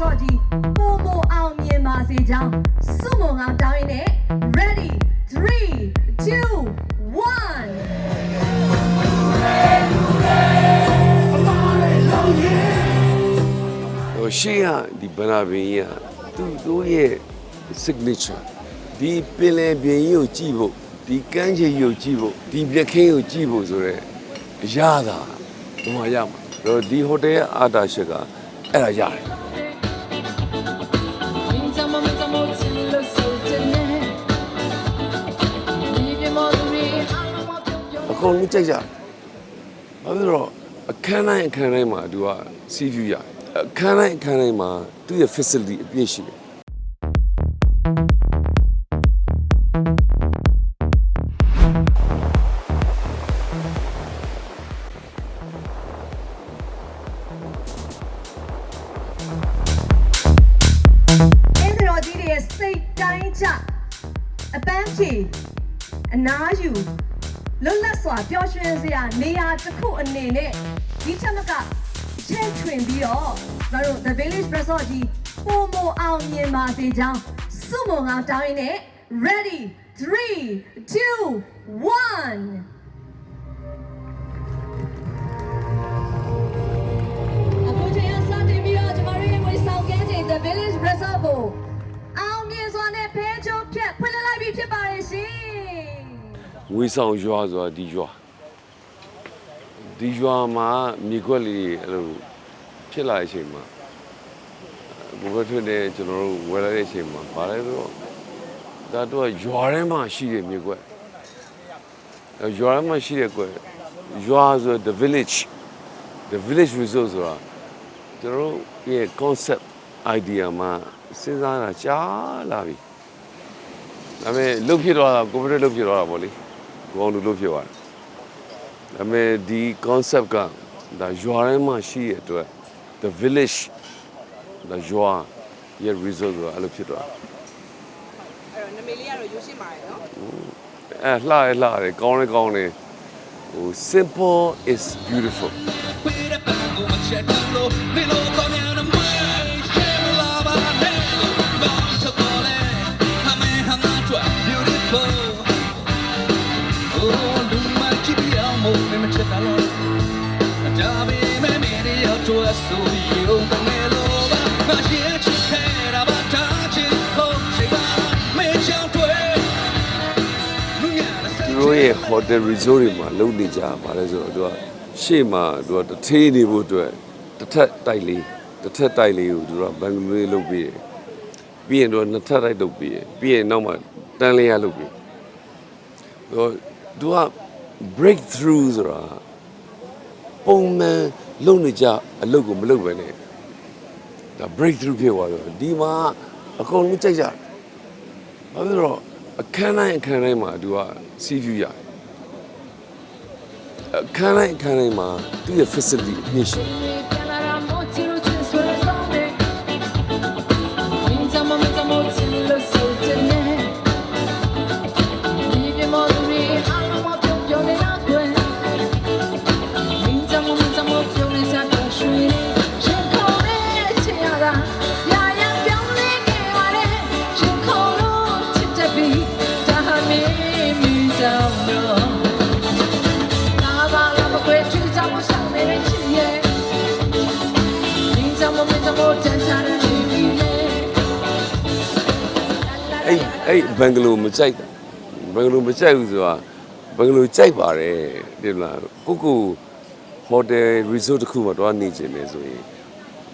စော့ကြီးပိုမိုအောင်မြင်ပါစေကြောင်းစွတ်မုံအောင်တောင်းရင်းနဲ့ ready 3 2 1ဟိုရှေ့ကဒီဗနာဘင်ကြီးကသူ့တို့ရဲ့ signature ဒီပင်လယ်ပြင်ကြီးကိုကြည့်ဖို့ဒီကမ်းခြေကြီးကိုကြည့်ဖို့ဒီမြက်ခင်းကိုကြည့်ဖို့ဆိုတော့အရသာဘယ်မှာရမှာအဲ့တော့ဒီဟိုတယ်ရဲ့အာတာရှက်ကအဲ့ဒါရတယ် ကုန်လုံးကြိုက်ကြတယ်ဘာဖြစ်လို့လဲအခန်းတိုင်းအခန်းတိုင်းမှာသူကစီးဖြူရတယ်အခန်းတိုင်းအခန်းတိုင်းမှာသူ့ရဲ့ facility အပြည့်ရှိတယ်အင်းတော်ကြီးတွေရဲ့စိတ်တိုင်းကြအပန်းဖြေအနားယူ လွတ်လပ်စွာပျော်ရွှင်စရာနေရာတစ်ခုအနေနဲ့ဒီချက်မကချဲ့ထွင်ပြီးတော့ကျွန်တော်တို့ The Village Resort ကြီးပုံမအောင်မြင်ပါစေကြောင်းစွတ်မုံအောင်တောင်းရင်းနဲ့ ready 3 2 1 ငွေဆောင်ရွာဆိုတာဒီရွာဒီရွာမှာမြေခွက်လေးအဲ့လိုဖြစ်လာတဲ့အချိန်မှာဘုဘထွန်းနဲ့ကျွန်တော်တို့ဝယ်လာတဲ့အချိန်မှာဗာလဲဆိုတော့ဒါတော့ရွာထဲမှာရှိတဲ့မြေခွက်အဲ့ရွာထဲမှာရှိတဲ့ကွက်ရွာဆို the village the village resort ဆိုတာကျွန်တော်တို့ရဲ့ concept idea မှာစဉ်းစားတာကြားလာပြီဒါပေမဲ့လုတ်ဖြစ်သွားတာကိုဗစ်လုတ်ဖြစ်သွားတာပေါ့လေ ကိုအောင်လူလုတ်ဖြစ်သွားတယ်ဒါပေမဲ့ဒီ concept ကဒါရွာထဲမှာရှိတဲ့အတွက် the village ဒါရွာရဲ့ resort ဆိုတာအဲ့လိုဖြစ်သွားတယ်အဲ့တော့နမေလေးကတော့ရိုးရှင်းပါတယ်နော်အဲလှရလှတယ်ကောင်းတယ်ကောင်းတယ်ဟို simple is beautiful ဆိုရုံတငယ်လိုပါငါရဲ့ချစ်ခဲတာပါထားချင်ဖို့ရှိပါမေချောင်းတွေလူညာတဲ့သူတို့ရဲ့ hotel resort တွေမှာလုံနေကြပါလဲဆိုတော့သူကရှေ့မှာသူကတထေးနေဖို့အတွက်တစ်ထက်တိုက်လေးတစ်ထက်တိုက်လေးကိုသူကဘန်ဂလူလေးလုပ်ပြီးတယ်ပြီးရင်တော့နှစ်ထပ်တိုက်လုပ်ပြီးတယ်ပြီးရင်နောက်မှတန်းလေးရလုပ်ပြီးတော့သူက breakthrough ဆိုတာ ပုံမှန်လုံနေကြအလုပ်ကိုမလုပ်ပဲနဲ့ဒါ breakthrough ဖြစ်သွားတော့ဒီမှာအကုန်လုံးကြိုက်ကြတယ်ဘာဖြစ်လို့လဲအခန်းတိုင်းအခန်းတိုင်းမှာသူကစီးဖြူရတယ်အခန်းတိုင်းအခန်းတိုင်းမှာသူ့ရဲ့ facility အပြည့်ရှိတယ် အဲ့အဲ့ဘန်ဂလိုမကြိုက်တာဘန်ဂလိုမကြိုက်ဘူးဆိုတာဘန်ဂလိုကြိုက်ပါတယ်ဒီမလားကိုကိုဟိုတယ် resort တစ်ခုမှာတွားနေခြင်းလေဆိုရင်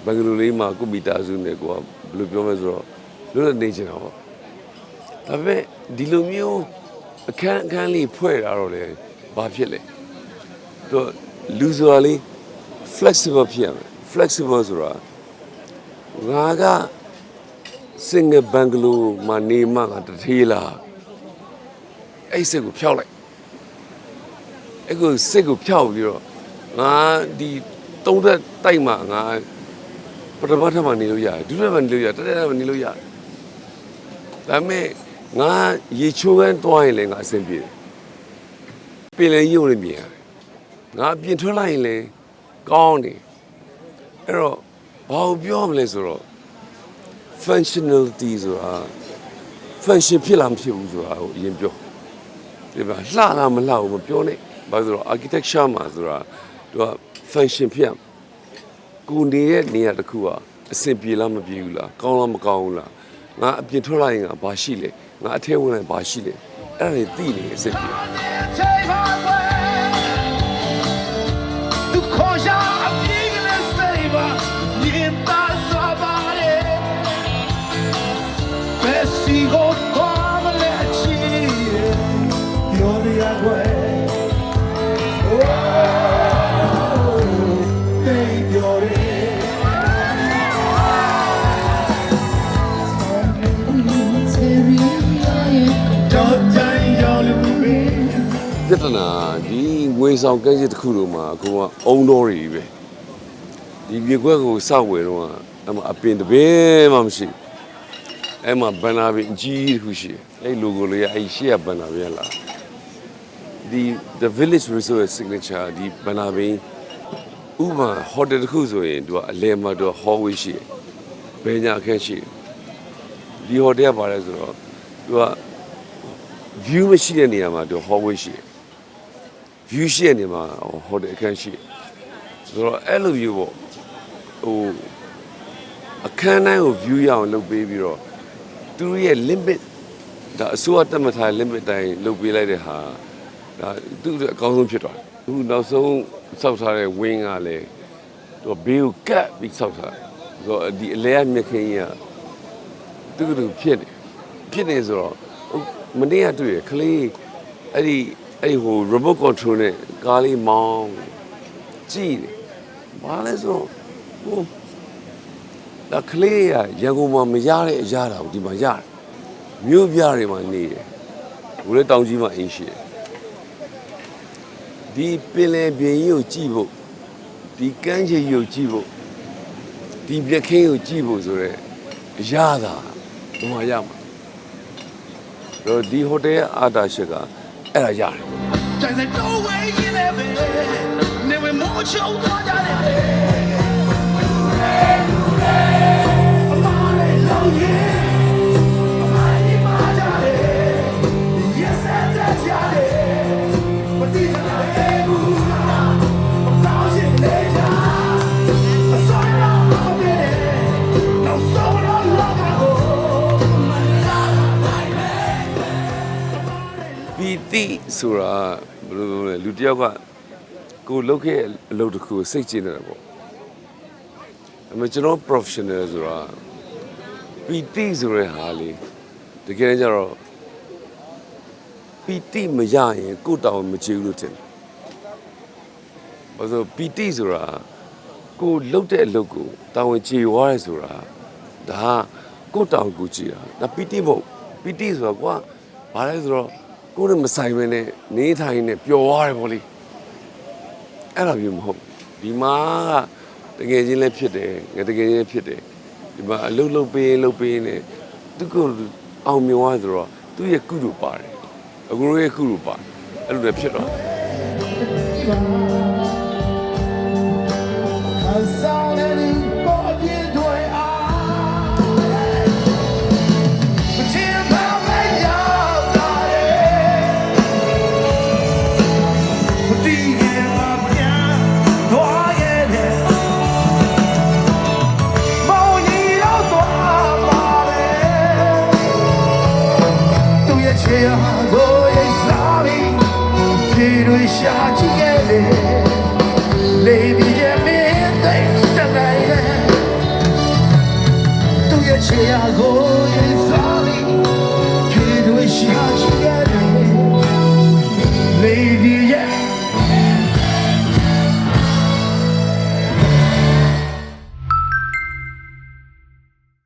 ဘန်ဂလိုလေးမှာကိုမီတာစုနဲ့ကိုကဘယ်လိုပြောမလဲဆိုတော့လွတ်လပ်နေခြင်းတာပေါ့ဒါပေမဲ့ဒီလိုမျိုးအခန်းအခန်းလေးဖွဲ့တာတော့လေဘာဖြစ်လဲတော့လူဆိုတာလေး flexible ဖြစ်ရမယ် flexible ဆိုတာငါက single bungalow မှာနေမှငါတထေးလားအဲ့စိတ်ကိုဖျောက်လိုက်အဲ့ကိုစိတ်ကိုဖျောက်ပြီးတော့ငါဒီသုံးသက်တိုက်မှငါပထမထပ်မှနေလို့ရတယ်ဒုတိယမှနေလို့ရတယ်တတိယမှနေလို့ရတယ်ဒါပေမဲ့ငါရေချိုးကန်းတွားရင်လည်းငါအဆင်ပြေတယ်ပင်လည်းရုံလည်းမြင်ရတယ်ငါပြင်ထွက်လိုက်ရင်လေကောင်းတယ်အဲ့တော့ဘာကိုပြောမလဲဆိုတော့ functionality ဆိုတာ function ဖြစ်လားမဖြစ်ဘူးဆိုတာကိုအရင်ပြောဒီမှာလှလားမလှဘူးမပြောနဲ့ဘာလို့လဲဆိုတော့ architecture မှာဆိုတာသူက function ဖြစ်ရမယ်ကိုနေတဲ့နေရာတစ်ခုကအဆင်ပြေလားမပြေဘူးလားကောင်းလားမကောင်းဘူးလားငါအပြင်ထွက်လာရင်ငါဘာရှိလဲငါအထဲဝင်လာရင်ဘာရှိလဲအဲ့ဒါတွေသိနေအဆင်ပြေ ငွေဆောင်ကန်းစစ်တစ်ခုလုံးမှာအခုကအုံတော်တွေပဲဒီမြေခွက်ကိုစောက်ဝယ်တော့အမအပင်တပင်မှမရှိဘူးအဲ့မှာဘန်နာပင်အကြီးတစ်ခုရှိတယ်အဲ့ logo လေးကအဲ့ရှေ့ကဘန်နာပင်လားဒီ the village resort signature ဒီဘန်နာပင်ဥပမာ hotel တစ်ခုဆိုရင်သူကအလဲမှာသူက hallway ရှိတယ်ဘယ်ညာအခက်ရှိတယ်ဒီ hotel ကပါလဲဆိုတော့သူက view မရှိတဲ့နေရာမှာသူ hallway ရှိတယ် view ရှိတဲ့နေရာမှာဟိုတယ်အခန်းရှိတယ်ဆိုတော့အဲ့လို view ပေါ့ဟိုအခန်းတိုင်းကို view ရအောင်လုပ်ပေးပြီးတော့သူတို့ရဲ့ limit ဒါအစိုးရတက်မှတ်ထားတဲ့ limit တိုင်းလုပ်ပေးလိုက်တဲ့ဟာဒါသူ့အတွက်အကောင်းဆုံးဖြစ်သွားတယ်အခုနောက်ဆုံးစောက်ထားတဲ့ wing ကလည်းသူကဘေးကိုကတ်ပြီးစောက်ထားတယ်ဆိုတော့ဒီအလဲကမြက်ခင်းကြီးကသူ့တူဖြစ်နေဖြစ်နေဆိုတော့ဟိုမနေ့ကတွေ့ရခလေးအဲ့ဒီ အဲ့ဒီဟို remote control နဲ့ကားလေးမောင်းကြည့်တယ်ဘာလဲဆိုတော့ဟိုဒါကလေးရရန်ကုန်မှာမရတဲ့အရာတာကိုဒီမှာရတယ်မြို့ပြတွေမှာနေတယ်ဘိုးလေးတောင်ကြီးမှာအင်းရှိတယ်ဒီပင်လယ်ပြင်ကြီးကိုကြည့်ဖို့ဒီကမ်းခြေကြီးကိုကြည့်ဖို့ဒီပြက်ခင်းကိုကြည့်ဖို့ဆိုတော့အရာတာဒီမှာရမှာတော့ဒီဟိုတယ်ရဲ့အာတာရှစ်က အဲ့ဒါရတယ် There's no way you live it. Never more show what I live. ဆိုတာဘယ်လိုလဲလူတစ်ယောက်ကကိုယ်လုပ်ခဲ့တဲ့အလုပ်တစ်ခုကိုစိတ်ကျဉ်နေတာပေါ့အမေကျွန်တော် professional ဆိုတာပီတိဆိုတဲ့ဟာလေးတကယ်ကြတော့ပီတိမရရင်ကိုယ်တောင်မကြည့်ဘူးလို့ထင်တယ်ဘာလို့ပီတိဆိုတာကိုယ်လုပ်တဲ့အလုပ်ကိုတာဝန်ကျေဝါရဲဆိုတာဒါကကိုယ်တောင်ကိုကြည့်တာဒါပီတိမဟုတ်ပီတိဆိုတာကွာဘာလဲဆိုတော့ ကိုယ်နဲ့မဆိုင်ဘဲနဲ့နေထိုင်နေပျော်သွားတယ်ဗောလေအဲ့လိုမျိုးမဟုတ်ဒီမှာကတကယ်ချင်းလည်းဖြစ်တယ်ငါတကယ်ချင်းဖြစ်တယ်ဒီမှာအလုတ်လုတ်ပေးရင်လုတ်ပေးနေသူကအောင်မြင်သွားဆိုတော့သူ့ရဲ့ကုသိုလ်ပါတယ်အခုတို့ရဲ့ကုသိုလ်ပါတယ်အဲ့လိုလည်းဖြစ်တော့ ရှာကြည့်ခဲ့တယ် Lady yeah me thanks tonight သူရဲ့ချေရကို